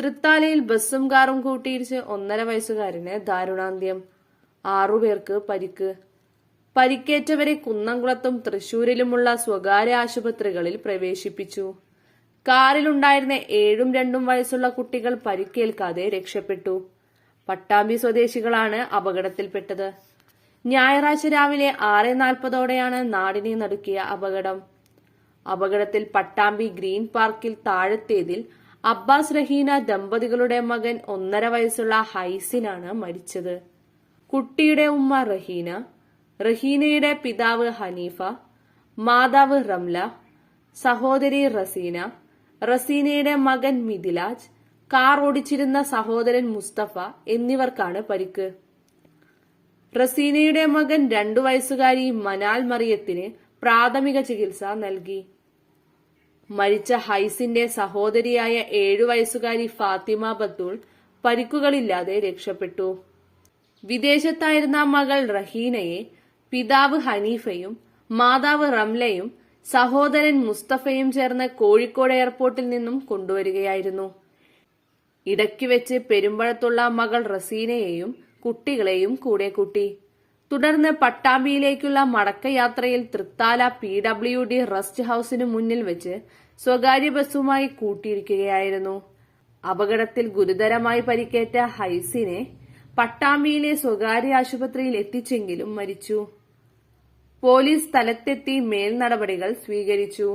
തൃത്താലയിൽ ബസ്സും കാറും കൂട്ടിയിടിച്ച് ഒന്നര വയസ്സുകാരന് ദാരുണാന്ത്യം. ആറുപേർക്ക് പരിക്ക്. പരിക്കേറ്റവരെ കുന്നംകുളത്തും തൃശൂരിലുമുള്ള സ്വകാര്യ ആശുപത്രികളിൽ പ്രവേശിപ്പിച്ചു. കാറിലുണ്ടായിരുന്ന ഏഴും രണ്ടും വയസ്സുള്ള കുട്ടികൾ പരിക്കേൽക്കാതെ രക്ഷപ്പെട്ടു. പട്ടാമ്പി സ്വദേശികളാണ് അപകടത്തിൽപ്പെട്ടത്. ഞായറാഴ്ച രാവിലെ ആറ് നാൽപ്പതോടെയാണ് നാടിനെ നടുക്കിയ അപകടം. അപകടത്തിൽ പട്ടാമ്പി ഗ്രീൻ പാർക്കിൽ താഴത്തേതിൽ അബ്ബാസ് റഹീന ദമ്പതികളുടെ മകൻ ഒന്നര വയസ്സുള്ള ഹൈസിനാണ് മരിച്ചത്. കുട്ടിയുടെ ഉമ്മ റഹീന റഹീനയുടെ പിതാവ് ഹനീഫ മാതാവ് റംല സഹോദരി റസീന റസീനയുടെ മകൻ മിഥിലാജ് കാർ ഓടിച്ചിരുന്ന സഹോദരൻ മുസ്തഫ എന്നിവർക്കാണ് പരിക്ക്. റസീനയുടെ മകൻ രണ്ടു വയസ്സുകാരി മനാൽ മറിയത്തിന് പ്രാഥമിക ചികിത്സ നൽകി. മരിച്ച ഹൈസിന്റെ സഹോദരിയായ ഏഴു വയസ്സുകാരി ഫാത്തിമ ബത്തൂൾ പരിക്കുകളില്ലാതെ രക്ഷപ്പെട്ടു. വിദേശത്തായിരുന്ന മകൾ റഹീനയെ പിതാവ് ഹനീഫയും മാതാവ് റംലയും സഹോദരൻ മുസ്തഫയും ചേർന്ന് കോഴിക്കോട് എയർപോർട്ടിൽ നിന്നും കൊണ്ടുവരികയായിരുന്നു. ഇടയ്ക്ക് വെച്ച് പെരുമ്പഴത്തുള്ള മകൾ റസീനയെയും കുട്ടികളെയും കൂടെ കൂട്ടി. തുടർന്ന് പട്ടാമ്പിയിലേക്കുള്ള മടക്കയാത്രയിൽ Thrithala P W D rest ഹൌസിനു മുന്നിൽ വെച്ച് സ്വകാര്യ ബസ്സുമായി കൂട്ടിയിരിക്കുകയായിരുന്നു. അപകടത്തിൽ ഗുരുതരമായി പരിക്കേറ്റ ഹൈസിനെ പട്ടാമ്പിയിലെ സ്വകാര്യ ആശുപത്രിയിൽ എത്തിച്ചെങ്കിലും മരിച്ചു. പോലീസ് സ്ഥലത്തെത്തി മേൽനടപടികൾ സ്വീകരിച്ചു.